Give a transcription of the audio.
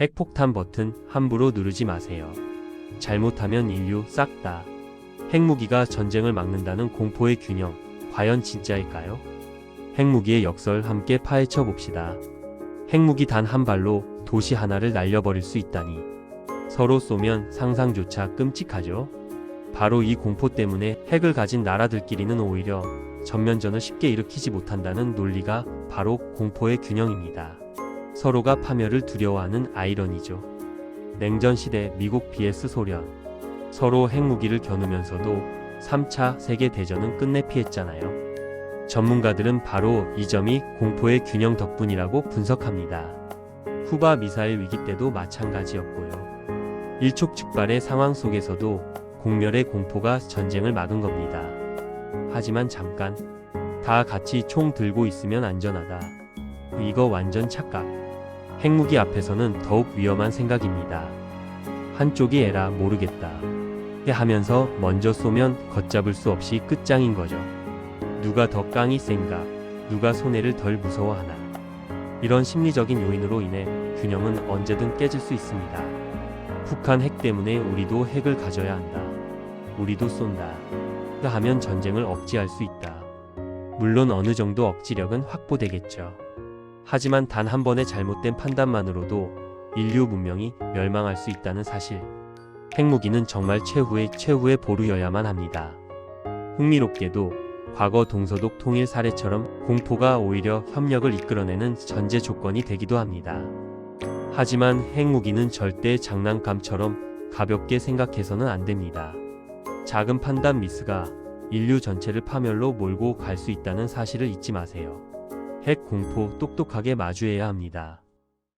핵폭탄 버튼 함부로 누르지 마세요. 잘못하면 인류 싹 다. 핵무기가 전쟁을 막는다는 공포의 균형, 과연 진짜일까요? 핵무기의 역설 함께 파헤쳐 봅시다. 핵무기 단 한 발로 도시 하나를 날려버릴 수 있다니. 서로 쏘면 상상조차 끔찍하죠? 바로 이 공포 때문에 핵을 가진 나라들끼리는 오히려 전면전을 쉽게 일으키지 못한다는 논리가 바로 공포의 균형입니다. 서로가 파멸을 두려워하는 아이러니죠. 냉전 시대 미국 vs 소련. 서로 핵무기를 겨누면서도 3차 세계 대전은 끝내 피했잖아요. 전문가들은 바로 이 점이 공포의 균형 덕분이라고 분석합니다. 쿠바 미사일 위기 때도 마찬가지였고요. 일촉즉발의 상황 속에서도 공멸의 공포가 전쟁을 막은 겁니다. 하지만 잠깐 다 같이 총 들고 있으면 안전하다. 이거 완전 착각. 핵무기 앞에서는 더욱 위험한 생각입니다. 한쪽이 에라 모르겠다. 하면서 먼저 쏘면 걷잡을 수 없이 끝장인 거죠. 누가 더 깡이 센가, 누가 손해를 덜 무서워하나. 이런 심리적인 요인으로 인해 균형은 언제든 깨질 수 있습니다. 북한 핵 때문에 우리도 핵을 가져야 한다. 우리도 쏜다. 하면 전쟁을 억제할 수 있다. 물론 어느 정도 억지력은 확보되겠죠. 하지만 단 한 번의 잘못된 판단만으로도 인류 문명이 멸망할 수 있다는 사실. 핵무기는 정말 최후의 최후의 보루여야만 합니다. 흥미롭게도 과거 동서독 통일 사례처럼 공포가 오히려 협력을 이끌어내는 전제 조건이 되기도 합니다. 하지만 핵무기는 절대 장난감처럼 가볍게 생각해서는 안 됩니다. 작은 판단 미스가 인류 전체를 파멸로 몰고 갈 수 있다는 사실을 잊지 마세요. 핵 공포 똑똑하게 마주해야 합니다.